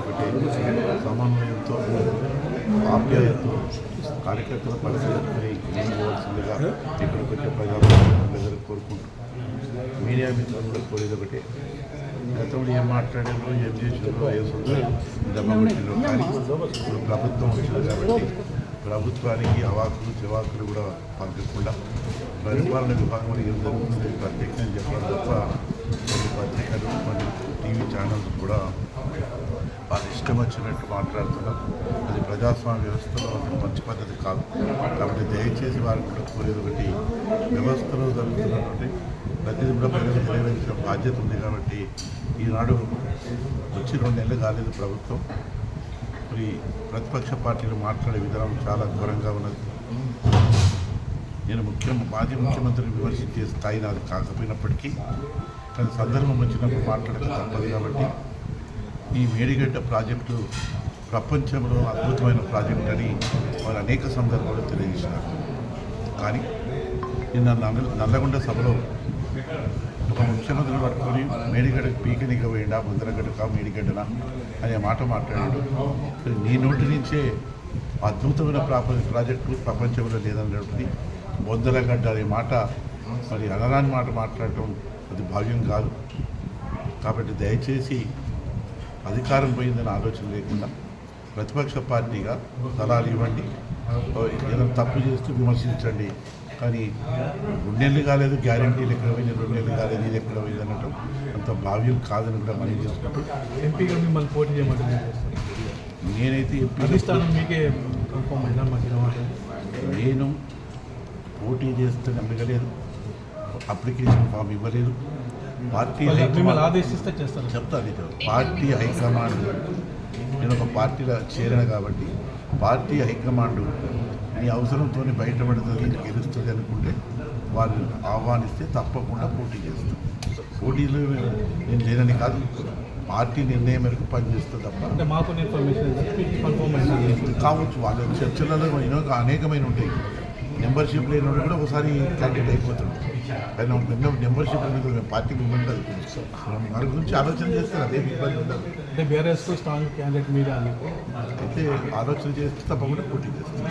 ఒకటే సమన్వయంతో ఆప్యాయంతో కార్యకర్తల పరిస్థితిని ఎన్నుకోవాల్సిందిగా ఇక్కడికి వచ్చే ప్రజలందరూ కోరుకుంటున్నారు మీడియా మిత్రులు కూడా కోరేది ఒకటే గతంలో ఏం మాట్లాడారో ఏం చేసారో ఏ సొంతం కానీ ఇప్పుడు ప్రభుత్వం వచ్చింది కాబట్టి ప్రభుత్వానికి అవాకులు చివాకులు కూడా పంపించకుండా పరిపాలన విభాగంలో ఏం జరుగుతుంది ప్రత్యేకంగా చెప్పడం తప్ప పత్రికలు మరియు టీవీ ఛానల్స్ కూడా వాళ్ళు ఇష్టం వచ్చినట్టు మాట్లాడుతున్నారు. అది ప్రజాస్వామ్య వ్యవస్థలో అది మంచి పద్ధతి కాదు. కాబట్టి దయచేసి వారికి కూడా కోరేది ఒకటి వ్యవస్థలో జరుగుతున్నటువంటి ప్రతిదీ కూడా ప్రజలకు తెలియవలసిన బాధ్యత ఉంది కాబట్టి ఈనాడు వచ్చి రెండు నెలలు కాలేదు ప్రభుత్వం. మరి ప్రతిపక్ష పార్టీలు మాట్లాడే విధానం చాలా ఘోరంగా ఉన్నది. నేను ముఖ్యం మాజీ ముఖ్యమంత్రిని విమర్శించే స్థాయి నాది కాకపోయినప్పటికీ కానీ సందర్భం వచ్చినప్పుడు మాట్లాడక తప్పదు కాబట్టి ఈ మేడిగడ్డ ప్రాజెక్టు ప్రపంచంలో అద్భుతమైన ప్రాజెక్ట్ అని వారు అనేక సందర్భాలు తెలియజేసినారు కానీ నిన్న నల్ల నల్లగొండ సభలో ఒక ముఖ్యమంత్రిని పట్టుకొని మేడిగడ్డ పీకనిక వేయండా ముందరగడ్డకా మేడిగడ్డనా అనే మాట మాట్లాడాడు. నీ నోటి నుంచే అద్భుతమైన ప్రాప ప్రాజెక్టు ప్రపంచంలో లేదన్నటువంటి బొందలగడ్డ అనే మాట మరి అనరాని మాట మాట్లాడటం అది భావ్యం కాదు. కాబట్టి దయచేసి అధికారం పోయిందని ఆలోచన లేకుండా ప్రతిపక్ష పార్టీగా సలహాలు ఇవ్వండి. ఏదైనా తప్పు చేస్తూ విమర్శించండి. కానీ రెండేళ్ళు కాలేదు గ్యారంటీలు ఎక్కడ పోయింది రెండేళ్ళు కాలేదు ఇది ఎక్కడ పోయింది అనటం అంత భావ్యం కాదని కూడా మనం చేసుకుంటూ ఎంపీగా మిమ్మల్ని పోటీ చేయమంటే నేనైతే ఎంపీ నేను పోటీ చేస్తే అడగలేదు అప్లికేషన్ ఫామ్ ఇవ్వలేదు. పార్టీ ఆదేశిస్తే చేస్తారు. చెప్తాను ఇది పార్టీ హైకమాండ్. నేను ఒక పార్టీలో చేరాను కాబట్టి పార్టీ హైకమాండ్ నీ అవసరంతో బయటపడుతుంది గెలుస్తుంది అనుకుంటే వాళ్ళు ఆహ్వానిస్తే తప్పకుండా పోటీ చేస్తాం. పోటీలో నేను లేనని కాదు. పార్టీ నిర్ణయం మేరకు పనిచేస్తుంది తప్ప అంటే మాకు ఇన్ఫర్మేషన్ కావచ్చు. వాళ్ళ చర్చలలో ఎన్నో అనేకమైన ఉంటాయి. మెంబర్షిప్ లేని వాడు కూడా ఒకసారి క్యాండిడేట్ అయిపోతాడు. కానీ మెంబర్ మెంబర్షిప్ అనేది మేము పార్టీకి ఉండదు వారి గురించి ఆలోచన చేస్తారు అదేం ఇబ్బంది ఉండదు. అంటే బీఆర్ఎస్ స్ట్రాంగ్ క్యాండిడేట్ అని. అయితే ఆలోచన చేస్తే తప్పకుండా పోటీ చేస్తాం.